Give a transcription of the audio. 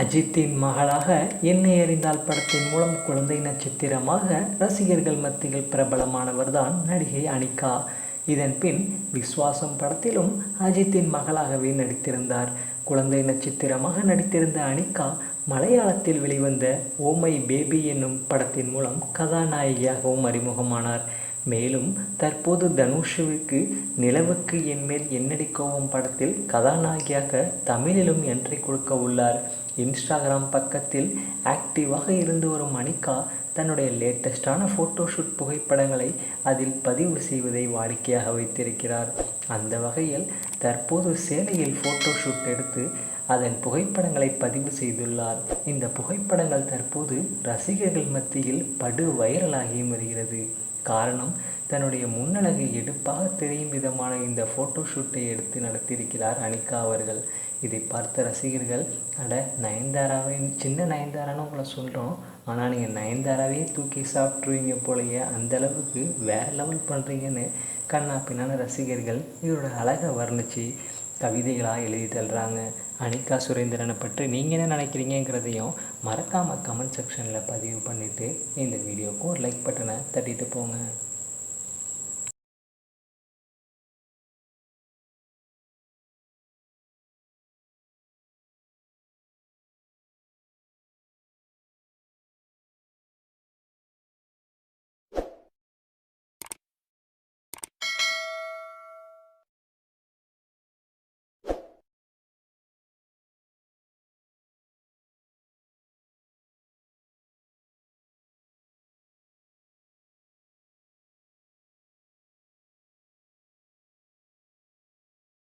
அஜித்தின் மகளாக என்னை அறிந்தால் படத்தின் மூலம் குழந்தை நட்சத்திரமாக ரசிகர்கள் மத்தியில் பிரபலமானவர்தான் நடிகை அனிகா. இதன் பின் விஸ்வாசம் படத்திலும் அஜித்தின் மகளாகவே நடித்திருந்தார். குழந்தை நட்சத்திரமாக நடித்திருந்த அனிகா மலையாளத்தில் வெளிவந்த ஓமை பேபி என்னும் படத்தின் மூலம் கதாநாயகியாகவும் அறிமுகமானார். மேலும் தற்போது தனுஷுவுக்கு நிலவுக்கு என்மேல் என்னடி கோவம் படத்தில் கதாநாயகியாக தமிழிலும் என்ட்ரி கொடுக்க உள்ளார். இன்ஸ்டாகிராம் பக்கத்தில் ஆக்டிவாக இருந்து வரும் அனிகா தன்னுடைய லேட்டஸ்டான ஃபோட்டோஷூட் புகைப்படங்களை அதில் பதிவு செய்வதை வாடிக்கையாக வைத்திருக்கிறார். அந்த வகையில் தற்போது சேலையில் ஃபோட்டோஷூட் எடுத்து அதன் புகைப்படங்களை பதிவு செய்துள்ளார். இந்த புகைப்படங்கள் தற்போது ரசிகர்கள் மத்தியில் படு வைரலாகியும் வருகிறது. காரணம் தன்னுடைய முன்னழகு எடுப்பாக தெரியும் விதமான இந்த ஃபோட்டோஷூட்டை எடுத்து நடத்தியிருக்கிறார் அனிகா அவர்கள். இதை பார்த்த ரசிகர்கள் அட நயன்தாராவை சின்ன நயன்தாரான்னு உங்களை சொல்கிறோம் ஆனால் நீங்கள் நயன்தாராவே தூக்கி சாப்பிட்ருவீங்க போலயே அந்தளவுக்கு வேறு லெவல் பண்ணுறீங்கன்னு கண்ணா பின்னான ரசிகர்கள் இவரோட அழகை வர்ணித்து கவிதைகளாக எழுதி தள்ளுறாங்க. அனிகா சுரேந்திரனை பற்றி நீங்கள் என்ன நினைக்கிறீங்கிறதையும் மறக்காமல் கமெண்ட் செக்ஷனில் பதிவு பண்ணிவிட்டு இந்த வீடியோவுக்கு ஒரு லைக் பட்டனை தட்டிட்டு போங்க.